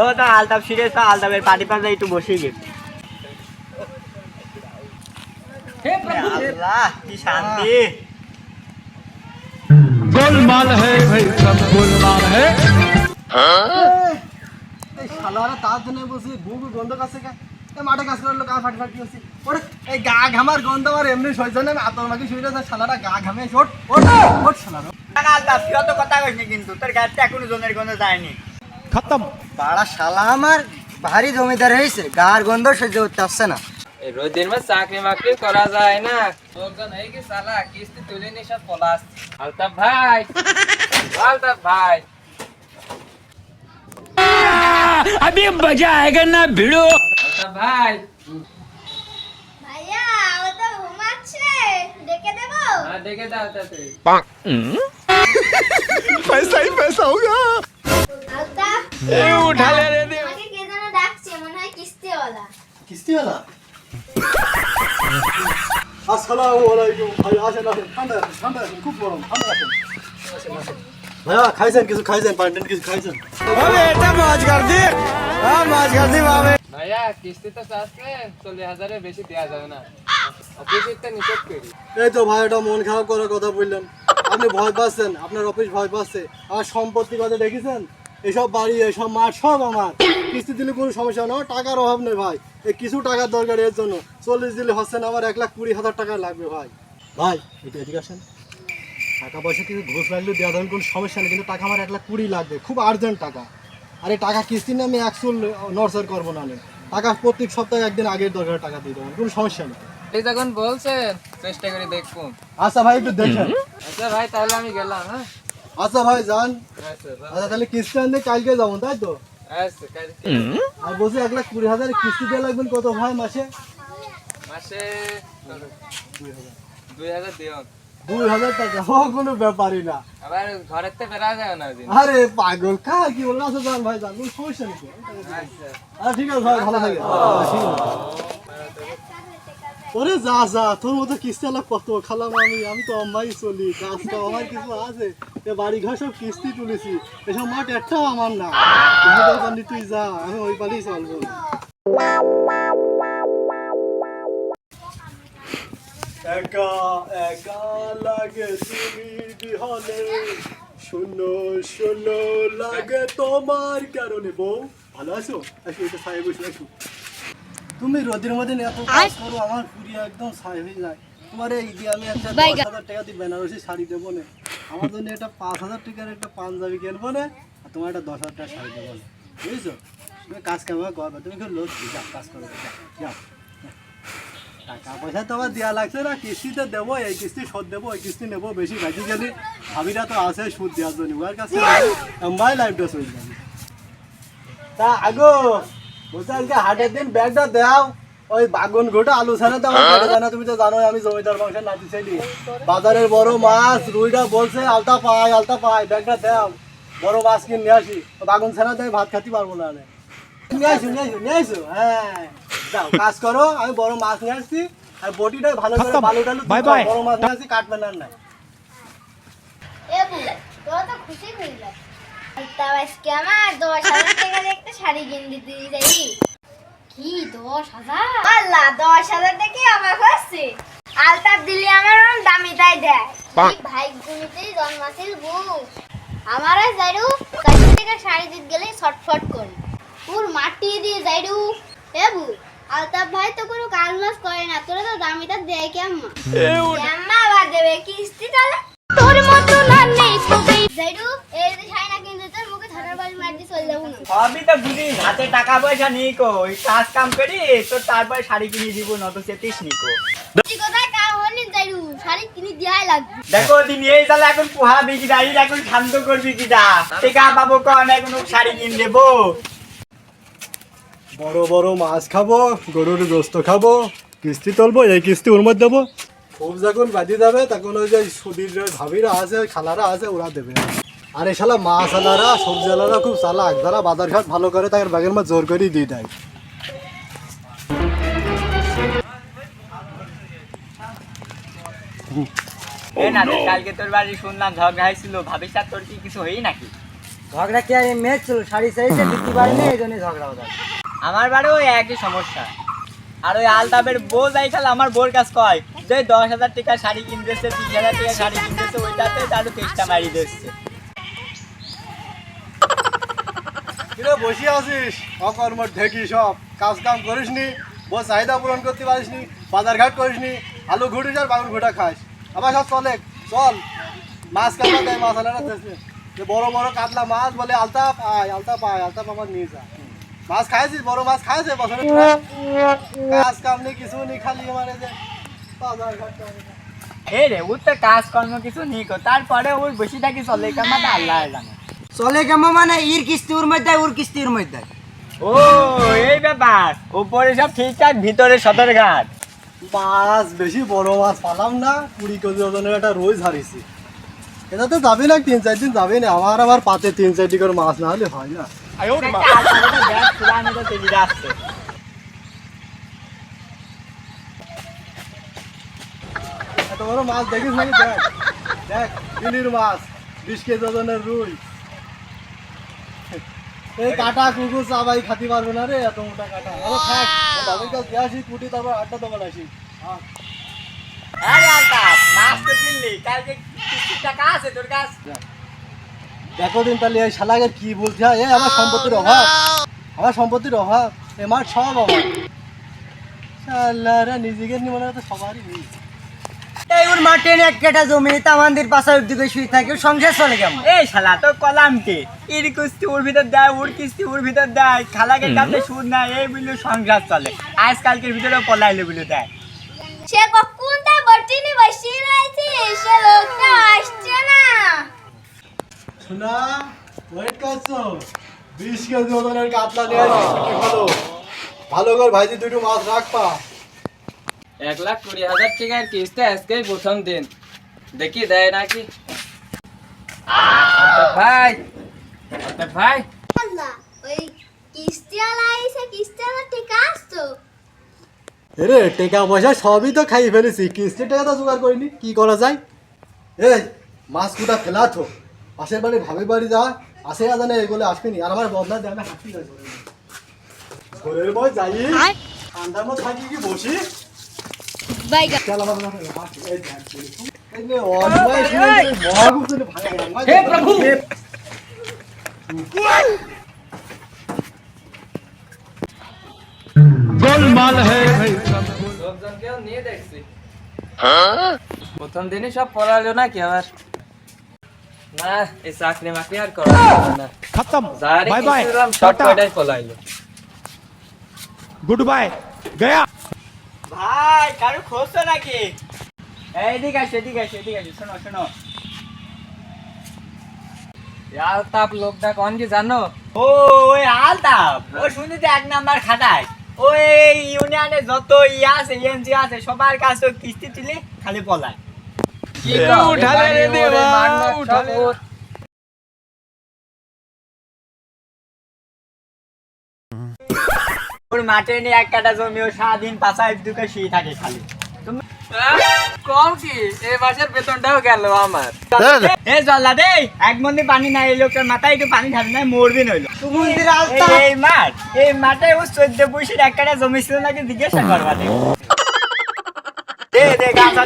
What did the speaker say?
ও তো আলতাপ সিরে তো আলতাপের পাটি পাশে একটু বসে গেছে এই গা ঘামার গন্ধ এমনি সহ্য না আমি গা ঘামে ওট ওট ওট শালারা। না কিন্তু তোর গাড়িতে এখনও জনের গন্ধ যায়নি। खत्म বাড়া শালা আমার ভারী জমিদার হয়েছে গার গন্ধ সহ্য করতে আসছে না এই রোদের মধ্যে চাকরি বাকরি করা যায় না লোকজন এই কি সালা কিস্তি তুলে নিয়ে সব পলাশ আলতাফ ভাই আলতাফ ভাই अभी मजा आएगा ना भिड़ो আলতাফ ভাই ভাইয়া ও তো ঘুমাচ্ছে ডেকে দেবো হ্যাঁ দেখে দাও তাতে पैसा ही पैसा होगा চল্লিশ বেশি দেওয়া যাবে না। এই তো ভাই ওটা মন খারাপ করার কথা বললেন। আপনি ভয় পাচ্ছেন আপনার অফিস ভয় পাচ্ছে। আর সম্পত্তি কথা দেখেছেন? এসব বাড়ি এসব মাঠ সব আমার। কিস্তি দিলে কোনো সমস্যা না টাকার অভাব নেই ভাই। এই কিছু টাকার দরকার এর জন্য। চল্লিশ দিলে হচ্ছে না আমার এক লাখ কুড়ি হাজার টাকা লাগবে ভাই। ভাই এটা এদিকে আসেন। টাকা পয়সা কিছু ঘুষ লাগলে দেওয়া ধরেন কোনো সমস্যা নেই কিন্তু টাকা আমার এক লাখ কুড়ি লাগবে। খুব আর্জেন্ট টাকা। আরে টাকা কিস্তি নিয়ে আমি একশো নরসার করব না। টাকা প্রত্যেক সপ্তাহে একদিন আগের দরকার টাকা দিয়ে দেবেন কোনো সমস্যা নেই। এই যখন বলছেন চেষ্টা করে দেখুন। আচ্ছা ভাই একটু দেখেন। আচ্ছা ভাই তাহলে আমি গেলাম হ্যাঁ? আচ্ছা ভাই যান। আচ্ছা তাহলে কিস্তি আনতে কালকে যাব তাই তো? আচ্ছা আর বলছি এক লাখ কুড়ি হাজার কিস্তি দিয়ে লাগবেন কত ভাই মাসে? মাসে দুই হাজার দুই হাজার টাকা ও কোনো ব্যাপারই না। আবার ঘরের থেকে বেড়া যায় না আরে পাগল কা কি বলল? আচ্ছা যান ভাই যান কোনো সমস্যা নেই। আচ্ছা। আচ্ছা ঠিক আছে ভাই ভালো থাকে ঠিক আছে। ওরে যা যা, তোর মতো কিস্তি আলা কত? খালাম আমি আমি তো অম্মাই চলি কাজটা আমার কিছু আছে। এ বাড়ি ঘর সব কিস্তি তুলেছি, এসব মাঠ একটাও আমার না। তুমি তুই যা, আমি ওই পালেই চলবো। একা একা লাগে তুমি বিহলে। শূন্য শূন্য লাগে তোমার কারণে। বউ, ভালো আছো? আসো, এটা ছায়ে বসে আসো তুমি রোদের মধ্যে এত কাজ করো আমার পুরি একদম ছাই হয়ে যায়। তোমার এই দিয়ে আমি একটা দশ হাজার টাকা দিয়ে বেনারসি শাড়ি দেবো না। আমার জন্য একটা পাঁচ হাজার টাকার একটা পাঞ্জাবি কিনবো না আর তোমার একটা দশ হাজার টাকা শাড়ি দেবো না। বুঝছ? তুমি কাজ কাম করবে? তুমি খুব লোক যাও কাজ করবে যাও, টাকা পয়সা তো আমার দেওয়া লাগছে না কিস্তিতে দেবো এই কিস্তি শোধ দেবো ওই কিস্তি নেব বেশি ভাজি গেলে ভাবিরা তো আছে সুদ দেওয়ার জন্য ওর কাছে আমার লাইফটা চলে যাবে তা আগো বলছে আজকে হাটের দিন ব্যাগটা দাও। ওই বাগুন ঘোটা আলু ছাড়া তো আমার পেটে যায় তুমি তো জানো আমি জমিদার বংশের নাতি ছেলে। বাজারের বড় মাছ রুইটা বলছে আলতা পাই আলতা পাই ব্যাগটা দাও। বড় মাছ কিনে নিয়ে আসি। বাগুন ছাড়া তো আমি ভাত খাতে পারব না আমি। নিয়ে আসো নিয়ে আসো নিয়ে আসো। হ্যাঁ। যাও কাজ করো আমি বড় মাছ নিয়ে আসছি। আর বটিটা ভালো করে। ভালো টালু. বড় মাছ নিয়ে আসছি কাটবে না এবু তোরা তো খুশি হয়ে যায় আলতাফ আজকে আমার দশ হাজার টাকা দিয়ে একটা শাড়ি কিনে দিতে যাই কি দশ হাজার? আল্লাহ দশ হাজার টাকা আমার হচ্ছে আলতাফ দিলি আমার ওরম দামি তাই দেয়। ভাই গুনিতেই জন্মাছিল বউ। আমার যাইরু চারশো টাকা শাড়ি দিতে গেলে ছটফট করি। পুর মাটি দিয়ে যাইরু এবু আলতাফ ভাই তো কোনো কাজ মাস করে না তোরা তো দামিটা দেয় কেমন কেমন আবার দেবে কিস্তি তাহলে? তোর মতো না নেই যাইরু এই যে শাড়ি না কিনতে তোর মুখে ঠাটার বাড়ি মার দিয়ে চলে যাব না সবই তো বুঝিস হাতে টাকা পয়সা নেই কো ওই কাজ কাম করি তোর তারপরে শাড়ি কিনে দিব নত দেখো দিন এই তাহলে এখন পোহা বিকি এখন শান্ত করবি কি দা টেকা পাবো কন এখন শাড়ি কিনে দেবো। বড় বড় মাছ খাব গরুর গোস্ত খাব কিস্তি তুলবো এই কিস্তি ওর মধ্যে দেবো। খুব যখন বাদি যাবে তখন ওই যে সুদীর ভাবিরা আছে খালারা আছে ওরা দেবে। আর এই শালা মাছ আলারা সবজি আলারা খুব চালাক। যারা বাজার ঘাট ভালো করে তাদের ব্যাগের মধ্যে জোর করেই দিয়ে দেয়। না কালকে তোর বাড়ি শুনলাম ঝগড়া হয়েছিল। ভাবিস তোর কি কিছু হই নাকি? ঝগড়া কি আর মেয়ে ছিল শাড়ি চাইছে দিতে পারিনি এই জন্য ঝগড়া হতো আমার বাড়িও একই সমস্যা। আর ওই আলতাপের বউ যাই খালে আমার বোর কাজ কয় যে দশ হাজার টাকা শাড়ি কিনতেছে তিরিশ হাজার টাকা শাড়ি কিনতেছে ওইটাতে মারি দিচ্ছে। কিরে বসে আছিস? অকর্ম ঢেকি সব। কাজ কাম করিস নি বস চাহিদা পূরণ করতে পারিস নি বাজার ঘাট করিস নি আলু ঘুটিস আর বাগুর ঘুটা খাস আবার সব চলে, চল। মাছ কাটলা দেয়, মাছ আলাদা যে বড় বড় কাতলা মাছ বলে, আলতা পায় আলতা পায়, আলতা আমার নিয়ে যা। মাছ খাইছিস? বড় মাছ খাইছে বছরে কাজ কাম নেই, কিছু নেই, খালি মানে যে বাজার ঘাট। এই রে ওর তো, কাজকর্ম কিছু নেই তারপরে ওর বসে থাকি চলে কামাতে আল্লাহ জানে চলে কেমন মানে ইর কিস্তি ওর মধ্যে ওর কিস্তি ওর মধ্যে। ও এই ব্যাপার। উপরে সব ঠিকঠাক ভিতরে সদর ঘাট মাছ বেশি বড় মাছ পালাম না কুড়ি কেজি ওজনের একটা রোজ হারিয়েছি। এটা তো যাবে না তিন চার দিন যাবে না। আমার আবার পাতে তিন চারটি করে মাছ না হলে হয় না। এত বড় মাছ দেখিস নাকি? দেখ দেখ ইলির মাছ বিশ কেজি ওজনের রুই। এই কাটা কুকুর চাবাই খাতে পারবে না রে এত মোটা কাটা। আরও থাক কাছে দিয়ে আসি কুটি তারপর আটটা দোকান আসি। হ্যাঁ আরে মাছ তো কিনলি কালকে কিস্তির টাকা আছে তোর কাছে? দেখো দিন তাহলে এই শালাগের কি বলছে এ আমার সম্পত্তির অভাব। আমার সম্পত্তির অভাব এ মার সব অভাব। শালারা নিজেকে নিয়ে মনে হতো সবারই নেই এই ওর মাঠে এক কেটা জমি তামান্দির পাশে দিকে শুয়ে থাকে সংসার চলে কেমন? এই শালা তো কলাম কে? ইর কিস্তি ওর ভিতর দেয় ওর কিস্তি ওর ভিতর দেয় খালাকে কাছে সুদ নাই এই বুঝলো সংসার চলে। আজকালকের ভিতরে পলাইলে বুঝলো দেয়। সে কখন তা বটিনি বসে রয়েছে? সে লোকটা আসছে না। শোনা ওয়েট করছ? বিশ কেজি ওজনের কাতলা নিয়ে হলো ভালো? করে ভাইজি দুটো মাছ রাখবা। এক লাখ কুড়ি হাজার টাকার কিস্তি আজকেই প্রথম দিন। দেখি দেয় নাকি ভাই ভাই। ওই রে টাকা পয়সা সবই তো খাই ফেলেছি। কিস্তি টাকা তো জোগাড় করিনি কি করা যায়? এই মাছ কুটা ফেলা তো। পাশের বাড়ি ভাবে বাড়ি যা আসে না জানে এগুলো আসবেনি আর আমার বদলা দেয় আমি যাই। ঘরের বই যাই। ঠান্ডার মধ্যে থাকি কি বসি? হে প্রভু! গোলমাল প্রথম দিনই সব পড়ালো নাকি আবার? না এই চাকরি মাকরি আর করা না। খতম। বাই পলাইলো। Good bye. গয়া। ভাই কারও খোঁজছো নাকি? এইদিকে আসো এদিকে আসো এদিকে আসো শোনো শোনো। আলতাপ লোকটা কোন কি জানো? ও ওই আলতাপ ও শুনতে এক নাম্বার খাটায় ওই ইউনিয়নে যত ইয়ে আছে এনজি আছে সবার কাছে কিস্তি তুলে খালি পলায়। কি উঠালে রে দেবা, উঠালে। ওর। মাঠে নিয়ে এক কাটা জমি ও সারাদিন পাশায় দুটো শুয়ে থাকে খালি। আহ, কম কি? এই মাসের বেতনটাও গেল আমার। এ জল্লা দে এক মন্দির পানি নাই এই লোকের মাথায় একটু পানি ঢালে নাই মরবি নইলো। তুমুন্দির আলতা এই- মাঠ এই মাঠে ও চোদ্দ পয়সার এক কাটা জমি ছিল নাকি জিজ্ঞাসা করবা দে। দে দে গাছ